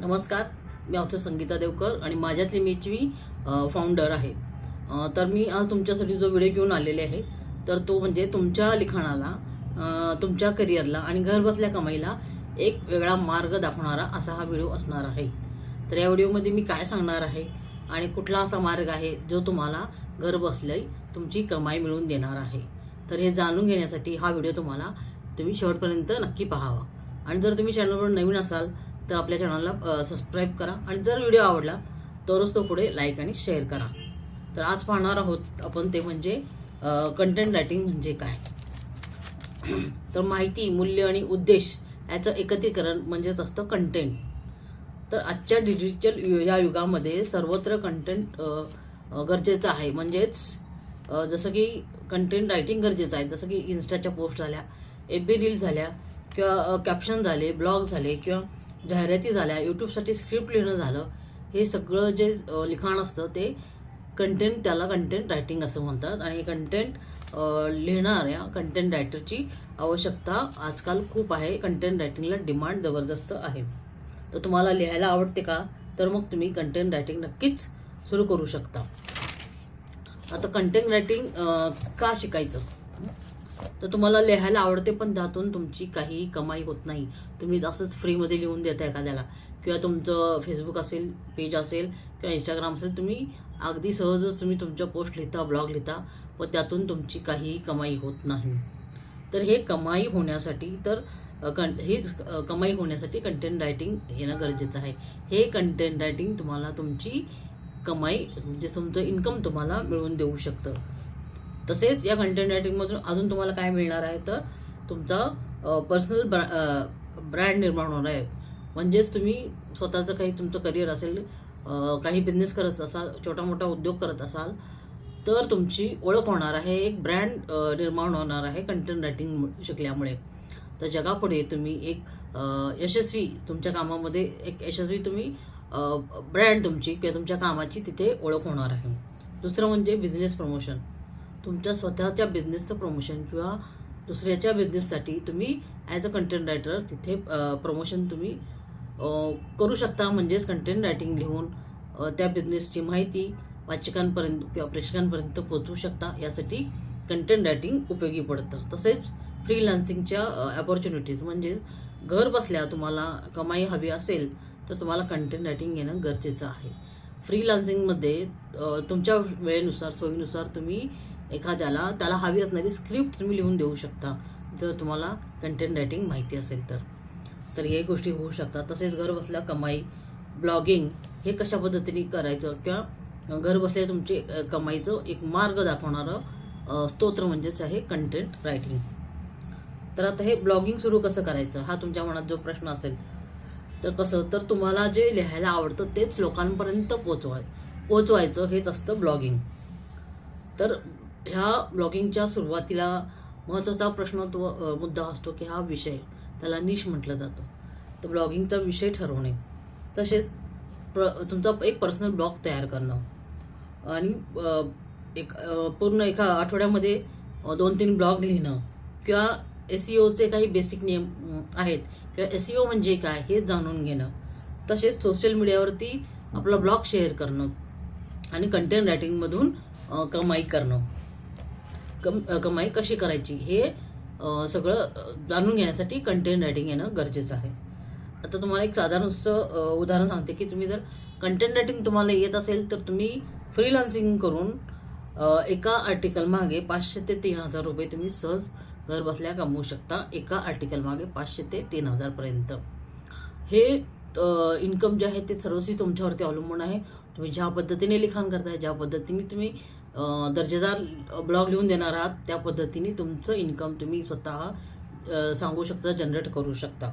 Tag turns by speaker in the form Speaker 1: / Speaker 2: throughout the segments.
Speaker 1: नमस्कार मी आहोत संगीता देवकर आणि माझ्याच इमेजची फाउंडर आहे. तर मी आज तुमच्यासाठी जो व्हिडिओ घेऊन आलेले आहे तर तो म्हणजे तुमच्या लिखाणाला तुमच्या करिअरला आणि घरबसल्या कमाईला एक वेगळा मार्ग दाखवणारा असा हा व्हिडिओ असणार आहे. तर या व्हिडिओमध्ये मी काय सांगणार आहे आणि कुठला असा मार्ग आहे जो तुम्हाला घर बसल्या तुमची कमाई मिळवून देणार आहे. तर हे जाणून घेण्यासाठी हा व्हिडिओ तुम्हाला तुम्ही शेवटपर्यंत नक्की पाहावा. आणि जर तुम्ही चॅनलवर नवीन असाल तर आपल्या चॅनलला सबस्क्राईब करा. आणि जर व्हिडिओ आवडला तरच तो पुढे लाईक आणि शेअर करा. तर आज पाहणार आहोत आपण ते म्हणजे कंटेंट रायटिंग म्हणजे काय. तर माहिती मूल्य आणि उद्देश याचं एकत्रीकरण म्हणजेच असतं कंटेंट तर आजच्या डिजिटल यु- या युगामध्ये सर्वत्र कंटेंट गरजेचं आहे. म्हणजेच जसं की कंटेंट रायटिंग गरजेचं आहे. जसं की इन्स्टाच्या पोस्ट झाल्या एफ बी रील झाल्या किंवा कॅप्शन झाले ब्लॉग झाले किंवा जाहिराती झाल्या यूट्यूबसाठी स्क्रिप्ट लिहिणं झालं हे सगळं जे लिखाण असतं ते कंटेंट त्याला कंटेंट रायटिंग असं म्हणतात. आणि कंटेंट लिहिणाऱ्या कंटेंट रायटरची आवश्यकता आजकाल खूप आहे. कंटेंट रायटिंगला डिमांड जबरदस्त आहे. तर तुम्हाला लिहायला आवडते का? तर मग तुम्ही कंटेंट रायटिंग नक्कीच सुरू करू शकता. आता कंटेंट रायटिंग का शिकायचं? तर तुम्हाला लिहायला आवडते पण त्यातून तुमची काहीही कमाई होत नाही. तुम्ही असंच फ्रीमध्ये लिहून देता एखाद्याला. किंवा तुमचं फेसबुक असेल पेज असेल किंवा इंस्टाग्राम असेल तुम्ही अगदी सहजच तुम्ही तुमच्या पोस्ट लिहिता ब्लॉग लिहिता व त्यातून तुमची काहीही कमाई होत नाही. तर हे कमाई होण्यासाठी तर कं हीच कमाई होण्यासाठी कंटेंट रायटिंग येणं गरजेचं आहे. हे कंटेंट रायटिंग तुम्हाला तुमची कमाई म्हणजे तुमचं इन्कम तुम्हाला मिळवून देऊ शकतं. तसेच या कंटेंट रायटिंगमधून अजून तुम्हाला काय मिळणार आहे तर तुमचा पर्सनल ब्रँड निर्माण होणार आहे. म्हणजेच तुम्ही स्वतःचं काही तुमचं करिअर असेल काही बिझनेस करत असाल छोटा मोठा उद्योग करत असाल तर तुमची ओळख होणार आहे एक ब्रँड निर्माण होणार आहे कंटेंट रायटिंग शिकल्यामुळे. तर जगापुढे तुम्ही एक यशस्वी तुमच्या कामामध्ये एक यशस्वी तुम्ही ब्रँड तुमची किंवा तुमच्या कामाची तिथे ओळख होणार आहे. दुसरं म्हणजे बिझनेस प्रमोशन तुमच्या स्वतःच्या बिझनेसचं प्रमोशन किंवा दुसऱ्याच्या बिझनेससाठी तुम्ही ॲज अ कंटेंट रायटर तिथे प्रमोशन तुम्ही करू शकता म्हणजेच कंटेंट रायटिंग लिहून त्या बिझनेसची माहिती वाचकांपर्यंत किंवा प्रेक्षकांपर्यंत पोहोचवू शकता. यासाठी कंटेंट रायटिंग उपयोगी पडतं. तसेच फ्रीलान्सिंगच्या अपॉर्च्युनिटीज म्हणजेच घर बसल्या तुम्हाला कमाई हवी असेल तर तुम्हाला कंटेंट रायटिंग येणं गरजेचं आहे. फ्रीलान्सिंगमध्ये तुमच्या वेळेनुसार सोयीनुसार तुम्ही एखाद्याला त्याला हवी असणारी स्क्रिप्ट तुम्ही लिहून देऊ शकता. जर तुम्हाला कंटेंट रायटिंग माहिती असेल तर. तर हे गोष्टी होऊ शकतात. तसेच घरबसल्या कमाई ब्लॉगिंग हे कशा पद्धतीने करायचं किंवा घरबसल्या तुमचे कमाईचं एक मार्ग दाखवणारं स्तोत्र म्हणजेच आहे कंटेंट रायटिंग तर आता हे ब्लॉगिंग सुरू कसं करायचं? हा तुमच्या मनात जो प्रश्न असेल तर कसं? तर तुम्हाला जे लिहायला आवडतं तेच लोकांपर्यंत पोचवाय पोचवायचं हेच असतं ब्लॉगिंग तर ह्या ब्लॉगिंगच्या सुरुवातीला महत्त्वाचा प्रश्न तो मुद्दा असतो की हा विषय त्याला निश म्हटलं जातं. तर ब्लॉगिंगचा विषय ठरवणे. तसेच प्र तुमचा एक पर्सनल ब्लॉग तयार करणं. आणि एक पूर्ण एका आठवड्यामध्ये दोन तीन ब्लॉग लिहिणं. किंवा एस ओचे काही बेसिक नियम आहेत. किंवा एस ओ म्हणजे काय हे जाणून घेणं. तसेच सोशल मीडियावरती आपला ब्लॉग शेअर करणं. आणि कंटेंट रायटिंगमधून कमाई करणं. कम कमाई कशी करायची हे सगळं जाणून घेण्यासाठी कंटेंट रायटिंग येणं गरजेचं आहे. आता तुम्हाला एक साधारण उदाहरण सांगते की तुम्ही जर कंटेंट रायटिंग तुम्हाला येत असेल तर तुम्ही फ्रीलान्सिंग करून एका आर्टिकल मागे पाचशे ते तीन हजार रुपये तुम्ही सहज घर बसल्या कमवू शकता एका आर्टिकल मागे पाचशे ते तीन हजारपर्यंत हे इन्कम जे आहे ते सर्वस्वी तुमच्यावरती अवलंबून आहे. तुम्ही ज्या पद्धतीने लिखाण करताय ज्या पद्धतीने तुम्ही दर्जेदार ब्लॉग लिहून देणार आहात. त्या पद्धतीने तुमचं इन्कम तुम्ही स्वतः सांगू शकता जनरेट करू शकता.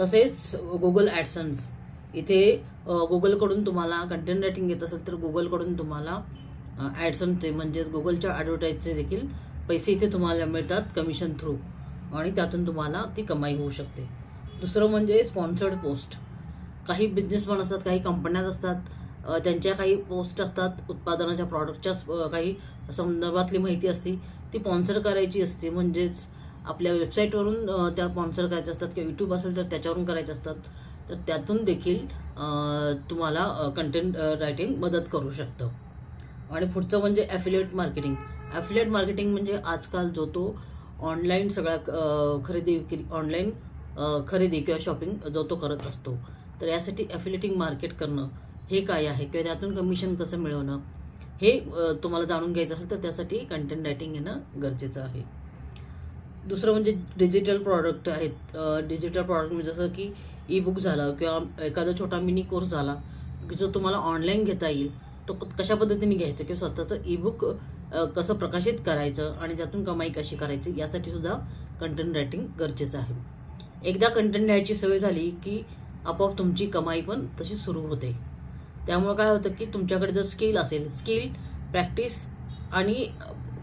Speaker 1: तसेच गुगल ॲडसन्स इथे गुगलकडून तुम्हाला कंटेंट रायटिंग येत असेल तर गुगलकडून तुम्हाला ॲडसनचे म्हणजेच गुगलच्या ॲडव्हर्टाईजचे देखील पैसे इथे तुम्हाला मिळतात कमिशन थ्रू आणि त्यातून तुम्हाला ती कमाई होऊ शकते. दुसरं म्हणजे स्पॉन्सर्ड पोस्ट काही बिझनेसमॅन असतात काही कंपन्यात असतात त्यांच्या काही पोस्ट असतात उत्पादनाच्या प्रॉडक्टच्या काही संदर्भातली माहिती असते ती स्पॉन्सर करायची असते. म्हणजेच आपल्या वेबसाईटवरून त्या स्पॉन्सर करायच्या असतात किंवा यूट्यूब असेल तर त्याच्यावरून करायचे असतात. तर त्यातून देखील तुम्हाला कंटेंट रायटिंग मदत करू शकतं. आणि पुढचं म्हणजे ॲफिलिएट मार्केटिंग ॲफिलिएट मार्केटिंग म्हणजे आजकाल जो तो ऑनलाईन सगळ्या खरेदी विक्री ऑनलाईन खरेदी किंवा शॉपिंग जो तो करत असतो. तर यासाठी ॲफिलेटिंग मार्केट करणं हे काय आहे? किंवा त्यातून कमिशन कसं मिळवणं? हे तुम्हाला जाणून घ्यायचं असेल तर त्यासाठी कंटेंट रायटिंग येणं गरजेचं आहे. दुसरं म्हणजे डिजिटल प्रॉडक्ट आहेत. डिजिटल प्रॉडक्ट म्हणजे जसं की ई बुक झालं किंवा एखादा छोटा मिनी कोर्स झाला की जो तुम्हाला ऑनलाईन घेता येईल तो कशा पद्धतीने घ्यायचं? किंवा स्वतःचं ई बुक कसं प्रकाशित करायचं आणि त्यातून कमाई कशी करायची? यासाठी सुद्धा कंटेंट रायटिंग गरजेचं आहे. एकदा कंटेंट लिहायची सवय झाली की आपोआप तुमची कमाई पण तशी सुरू होते. त्यामुळे काय होतं की तुमच्याकडे जर स्किल असेल स्किल प्रॅक्टिस आणि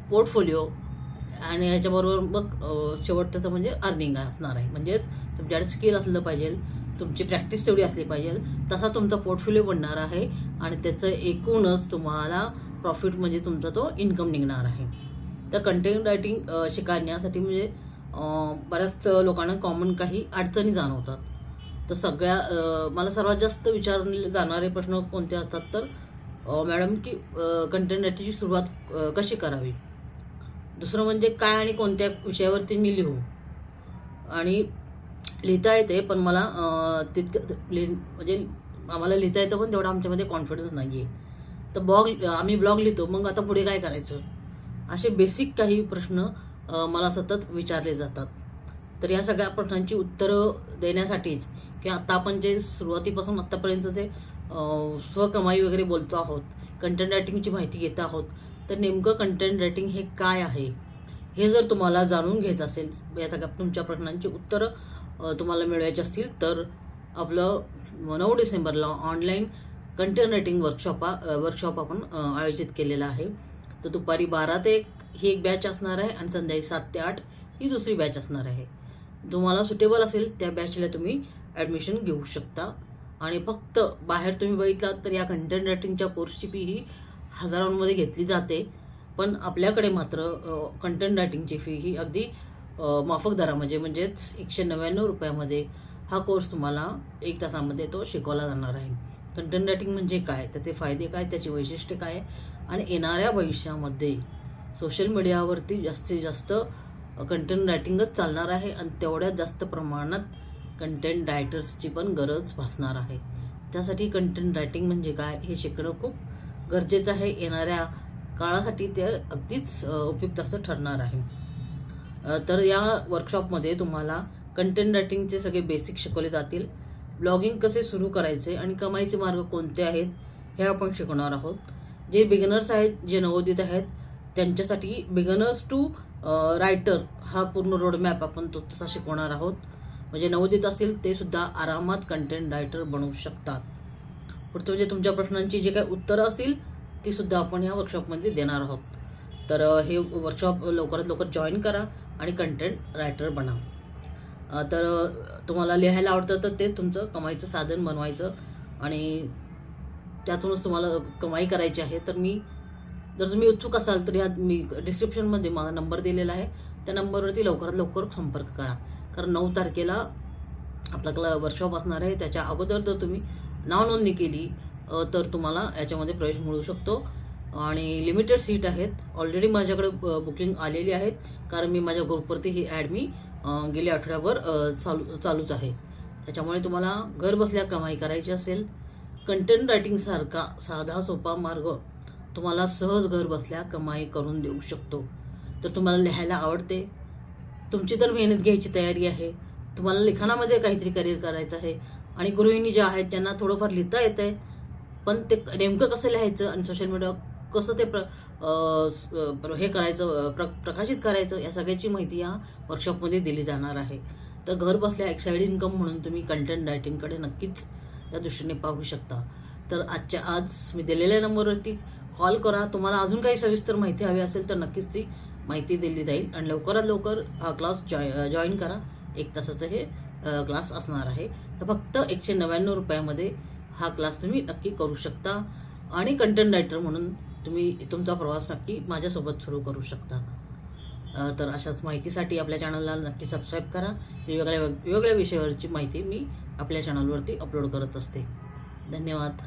Speaker 1: पोर्टफोलिओ आणि याच्याबरोबर मग शेवटचं म्हणजे अर्निंग असणार आहे. म्हणजेच तुमच्याकडे स्किल असलं पाहिजे तुमची प्रॅक्टिस तेवढी असली पाहिजे तसा तुमचा पोर्टफोलिओ बनणार आहे आणि त्याचं एकूणच तुम्हाला प्रॉफिट म्हणजे तुमचा तो इन्कम निघणार आहे. तर कंटेंट रायटिंग शिकण्यासाठी म्हणजे बऱ्याच लोकांना कॉमन काही अडचणी जाणवतात. तर सगळ्या मला सर्वात जास्त विचारले जाणारे प्रश्न कोणते असतात तर मॅडम की कंटेंट रायटिंगची सुरुवात कशी करावी? दुसरं म्हणजे काय आणि कोणत्या विषयावरती मी लिहू? आणि लिहिता येते पण मला तितकं लिह म्हणजे आम्हाला लिहिता येतं पण तेवढा आमच्यामध्ये कॉन्फिडन्स नाही आहे तर ब्लॉग आम्ही ब्लॉग लिहितो मग आता पुढे काय करायचं? असे बेसिक काही प्रश्न मला सतत विचारले जातात. तर या सगळ्या प्रश्नांची उत्तरं देण्यासाठीच की आता आपण जे सुरुवातीपासून आत्तापर्यंत जे स्वकमाई वगैरे बोलतो आहोत कंटेंट रायटिंगची माहिती घेत आहोत तर नेमकं कंटेंट रायटिंग हे काय आहे? हे जर तुम्हाला जाणून घ्यायचं असेल या सगळ्या तुमच्या प्रश्नांची उत्तरं तुम्हाला मिळवायची असतील तर आपलं नऊ डिसेंबरला ऑनलाईन कंटेंट रायटिंग वर्कशॉपा वर्कशॉप आपण आयोजित केलेला आहे. तर दुपारी बारा ते एक ही एक बॅच असणार आहे आणि संध्याकाळी सात ते आठ ही दुसरी बॅच असणार आहे. तुम्हाला सुटेबल असेल त्या बॅचला तुम्ही ॲडमिशन घेऊ शकता. आणि फक्त बाहेर तुम्ही बघितलात तर या कंटेंट रायटिंगच्या कोर्सची फी ही हजारांमध्ये घेतली जाते. पण आपल्याकडे मात्र कंटेंट रायटिंगची फी ही अगदी माफक दरामध्ये म्हणजे, म्हणजेच एकशे नव्याण्णव रुपयामध्ये हा कोर्स तुम्हाला एक तासामध्ये तो शिकवला जाणार आहे. कंटेंट रायटिंग म्हणजे काय? त्याचे फायदे काय? त्याची वैशिष्ट्य काय? आणि येणाऱ्या भविष्यामध्ये सोशल मीडियावरती जास्तीत जास्त कंटेंट रायटिंगच चालणार आहे आणि तेवढ्या जास्त प्रमाणात कंटेंट रायटर्सची पण गरज भासणार आहे. त्यासाठी कंटेंट रायटिंग म्हणजे काय हे शिकणं खूप गरजेचं आहे. येणाऱ्या काळासाठी ते अगदीच उपयुक्त असं ठरणार आहे. तर या वर्कशॉपमध्ये तुम्हाला कंटेंट रायटिंगचे सगळे बेसिक शिकवले जातील. ब्लॉगिंग कसे सुरू करायचे आणि कमाईचे मार्ग कोणते आहेत हे आपण शिकवणार आहोत. जे बिगनर्स आहेत जे नवोदित आहेत त्यांच्यासाठी बिगनर्स टू रायटर हा पूर्ण रोडमॅप आपण तो तसा शिकवणार आहोत. म्हणजे नवोदित असेल ते सुद्धा आरामात कंटेंट रायटर बनवू शकतात. पुढचं म्हणजे तुमच्या प्रश्नांची जे काही उत्तरं असतील ती सुद्धा आपण या वर्कशॉपमध्ये देणार आहोत. तर हे वर्कशॉप लवकरात लवकर जॉईन करा आणि कंटेंट रायटर बना. तर तुम्हाला लिहायला आवडतं तर तेच तुमचं कमाईचं साधन बनवायचं आणि त्यातूनच तुम्हाला कमाई करायची आहे. तर मी जर तुम्ही उत्सुक असाल तर ह्या मी डिस्क्रिप्शनमध्ये माझा नंबर दिलेला आहे. त्या नंबरवरती लवकरात लवकर संपर्क करा. कारण नऊ तारखेला आपला क्ला वर्कशॉप असणार आहे. त्याच्या अगोदर जर तुम्ही नावनोंदणी केली तर तुम्हाला याच्यामध्ये प्रवेश मिळू शकतो. आणि लिमिटेड सीट आहेत. ऑलरेडी माझ्याकडे बुकिंग आलेली आहेत. कारण मी माझ्या ग्रुपवरती ही ॲड मी गेल्या आठवड्याभर चालू चालूच आहे. त्याच्यामुळे तुम्हाला घर बसल्या कमाई करायची असेल. कंटेंट रायटिंगसारखा साधा सोपा मार्ग तुम्हाला सहज घर बसल्या कमाई करून देऊ शकतो. तर तुम्हाला लिहायला आवडते? तुमची तर मेहनत घ्यायची तयारी आहे. तुम्हाला लिखाणामध्ये काहीतरी करिअर करायचं आहे. आणि गृहिणी ज्या आहेत त्यांना थोडंफार लिहिता येतं आहे पण ते नेमकं कसं लिहायचं आणि सोशल मीडिया कसं ते प्र हे करायचं प्र प्रकाशित करायचं या सगळ्याची माहिती या वर्कशॉपमध्ये दिली जाणार आहे. तर घर बसल्या एक साईड इन्कम म्हणून तुम्ही कंटेंट रायटिंगकडे नक्कीच त्या दृष्टीने पाहू शकता. तर आजच्या आज मी दिलेल्या नंबरवरती कॉल करा. तुम्हाला अजून काही सविस्तर माहिती हवी असेल तर नक्कीच ती माहिती दिली जाईल. आणि लवकरात लवकर हा क्लास जॉ जॉईन करा. एक तासाचं हे क्लास असणार आहे. तर फक्त एकशे नव्याण्णव रुपयामध्ये हा क्लास तुम्ही नक्की करू शकता. आणि कंटेंट रायटर म्हणून तुम्ही तुमचा प्रवास नक्की माझ्यासोबत सुरू करू शकता. तर अशाच माहितीसाठी आपल्या चॅनलला नक्की सबस्क्राईब करा. वेगवेगळ्या वेगवेगळ्या विषयावरची माहिती मी आपल्या चॅनलवरती अपलोड करत असते. धन्यवाद.